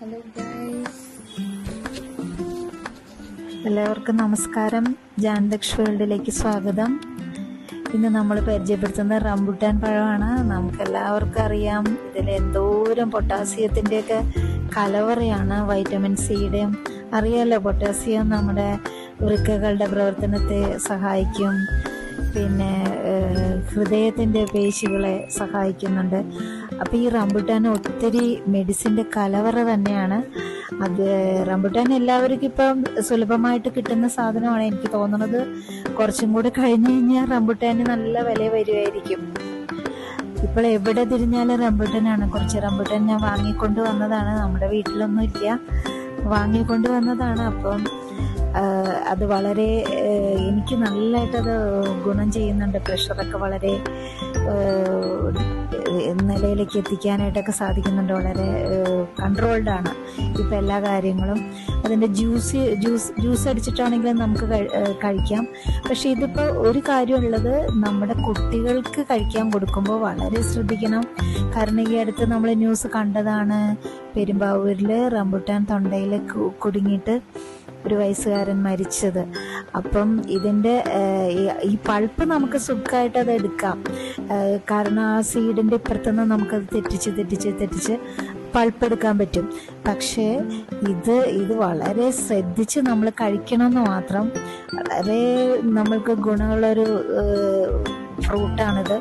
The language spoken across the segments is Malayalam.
ഹലോ എല്ലാവർക്കും നമസ്കാരം. ജാൻദക്ഷ് വേൾഡിലേക്ക് സ്വാഗതം. ഇന്ന് നമ്മൾ പരിചയപ്പെടുത്തുന്ന റംബുട്ടാൻ പഴമാണ്. നമുക്ക് എല്ലാവർക്കും അറിയാം. ഇതിൽ എന്തോരം പൊട്ടാസ്യത്തിന്റെയൊക്കെ കലവറയാണ് വൈറ്റമിൻ സിയുടെയും. അറിയാലോ പൊട്ടാസ്യം നമ്മുടെ വൃക്കകളുടെ പ്രവർത്തനത്തെ സഹായിക്കും. പിന്നെ ഹൃദയത്തിന്റെ പേശികളെ സഹായിക്കുന്നുണ്ട്. അപ്പോൾ ഈ റംബുട്ടാൻ ഒത്തിരി മെഡിസിന്റെ കലവറ തന്നെയാണ്. അത് റംബുട്ടാൻ എല്ലാവർക്കും ഇപ്പം സുലഭമായിട്ട് കിട്ടുന്ന സാധനമാണ് എനിക്ക് തോന്നുന്നത് കുറച്ചും കൂടെ കഴിഞ്ഞ് കഴിഞ്ഞാൽ റംബുട്ടാന് നല്ല വില വരുമായിരിക്കും ഇപ്പോൾ എവിടെ തിരിഞ്ഞാലും റംബുട്ടാനാണ്. കുറച്ച് റംബുട്ടാൻ ഞാൻ വാങ്ങിക്കൊണ്ട് വന്നതാണ്. നമ്മുടെ വീട്ടിലൊന്നും ഇല്ല. വാങ്ങിക്കൊണ്ട് വന്നതാണ്. അപ്പം അത് വളരെ എനിക്ക് നല്ലതായിട്ടത് ഗുണം ചെയ്യുന്നുണ്ട്. പ്രഷറൊക്കെ വളരെ നിലയിലേക്ക് എത്തിക്കാനായിട്ടൊക്കെ സാധിക്കുന്നുണ്ട്. വളരെ കൺട്രോൾഡ് ആണ്. ഇപ്പം എല്ലാ കാര്യങ്ങളും അതിന്റെ ജ്യൂസ് ജ്യൂസ് ജ്യൂസ് അടിച്ചിട്ടാണെങ്കിലും നമുക്ക് കഴിക്കാം. പക്ഷേ ഇതിപ്പോൾ ഒരു കാര്യമുള്ളത് നമ്മുടെ കുട്ടികൾക്ക് കഴിക്കാൻ കൊടുക്കുമ്പോൾ വളരെ ശ്രദ്ധിക്കണം. കാരണം ഈ അടുത്ത് നമ്മൾ ന്യൂസ് കണ്ടതാണ്. പെരുമ്പാവൂരിൽ റംബുട്ടാൻ തൊണ്ടയിൽ കുടുങ്ങിയിട്ട് ഒരു വയസ്സുകാരൻ മരിച്ചത്. അപ്പം ഇതിന്റെ ഈ പൾപ്പ് നമുക്ക് സുഖമായിട്ട് അത് എടുക്കാം. കാരണം ആ സീഡിന്റെ ഇപ്പുറത്തുനിന്ന് നമുക്കത് തെറ്റിച്ച് തെറ്റിച്ച് തെറ്റിച്ച് പൾപ്പ് എടുക്കാൻ പറ്റും. പക്ഷേ ഇത് ഇത് വളരെ ശ്രദ്ധിച്ച് നമ്മൾ കഴിക്കണമെന്ന് മാത്രം വളരെ നമ്മൾക്ക് ഗുണമുള്ളൊരു ഫ്രൂട്ടാണിത്.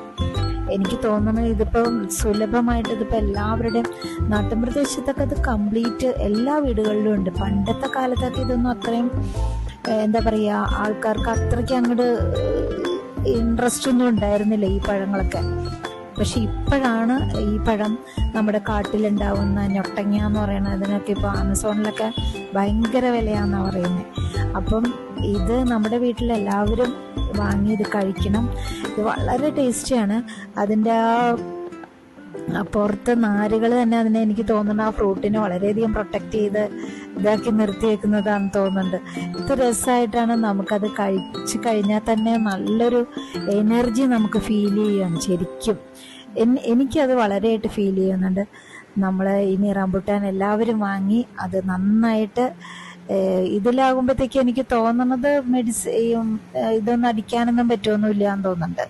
എനിക്ക് തോന്നുന്നത് ഇതിപ്പം സുലഭമായിട്ട് ഇതിപ്പോൾ എല്ലാവരുടെയും നാട്ടുപ്രദേശത്തൊക്കെ അത് കംപ്ലീറ്റ് എല്ലാ വീടുകളിലും ഉണ്ട്. പണ്ടത്തെ കാലത്തൊക്കെ ഇതൊന്നും അത്രയും എന്താ പറയുക ആൾക്കാർക്ക് അത്രയ്ക്ക് അങ്ങോട്ട് ഇൻട്രസ്റ്റ് ഒന്നും ഉണ്ടായിരുന്നില്ല ഈ പഴങ്ങളൊക്കെ. പക്ഷെ ഇപ്പോഴാണ് ഈ പഴം നമ്മുടെ കാട്ടിലുണ്ടാവുന്ന ഞൊട്ടങ്ങ എന്ന് പറയുന്നത് അതിനൊക്കെ ഇപ്പോൾ ആമസോണിലൊക്കെ ഭയങ്കര വിലയാണെന്നാണ് പറയുന്നത് അപ്പം ഇത് നമ്മുടെ വീട്ടിൽ എല്ലാവരും വാങ്ങി ഇത് കഴിക്കണം. ഇത് വളരെ ടേസ്റ്റിയാണ്. അതിന്റെ ആ പുറത്ത് നാരുകൾ തന്നെ അതിനെ എനിക്ക് തോന്നുന്നു ആ ഫ്രൂട്ടിനെ വളരെയധികം പ്രൊട്ടക്റ്റ് ചെയ്ത് ഇതാക്കി നിർത്തി വെക്കുന്നതാണെന്ന് തോന്നുന്നുണ്ട്. ഇത് രസമായിട്ടാണ് നമുക്കത് കഴിച്ചു കഴിഞ്ഞാൽ തന്നെ നല്ലൊരു എനർജി നമുക്ക് ഫീൽ ചെയ്യുകയാണ് ശരിക്കും. എനിക്കത് വളരെയായിട്ട് ഫീൽ ചെയ്യുന്നുണ്ട്. നമ്മൾ ഇനി റംബുട്ടാൻ എല്ലാവരും വാങ്ങി അത് നന്നായിട്ട് ഇതിലാകുമ്പോഴത്തേക്ക് എനിക്ക് തോന്നുന്നത് മെഡിസി ഇതൊന്നും അടിക്കാനൊന്നും പറ്റുമൊന്നുമില്ല എന്ന് തോന്നുന്നുണ്ട്.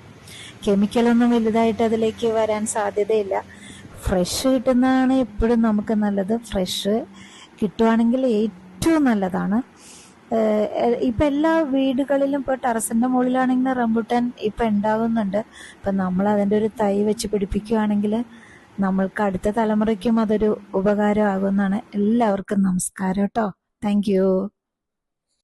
കെമിക്കലൊന്നും വലുതായിട്ട് അതിലേക്ക് വരാൻ സാധ്യതയില്ല. ഫ്രഷ് കിട്ടുന്നതാണ് എപ്പോഴും നമുക്ക് നല്ലത്. ഫ്രഷ് കിട്ടുവാണെങ്കിൽ ഏറ്റവും നല്ലതാണ്. ഇപ്പം എല്ലാ വീടുകളിലും ഇപ്പോൾ ടെറസിന്റെ മുകളിലാണെങ്കിൽ റംബുട്ടാൻ ഇപ്പം ഉണ്ടാകുന്നുണ്ട് അപ്പം നമ്മൾ അതിന്റെ ഒരു തൈ വെച്ച് പിടിപ്പിക്കുകയാണെങ്കിൽ നമ്മൾക്ക് അടുത്ത തലമുറയ്ക്കും അതൊരു ഉപകാരമാകുമെന്നാണ് എല്ലാവർക്കും നമസ്കാരം കേട്ടോ. Thank you.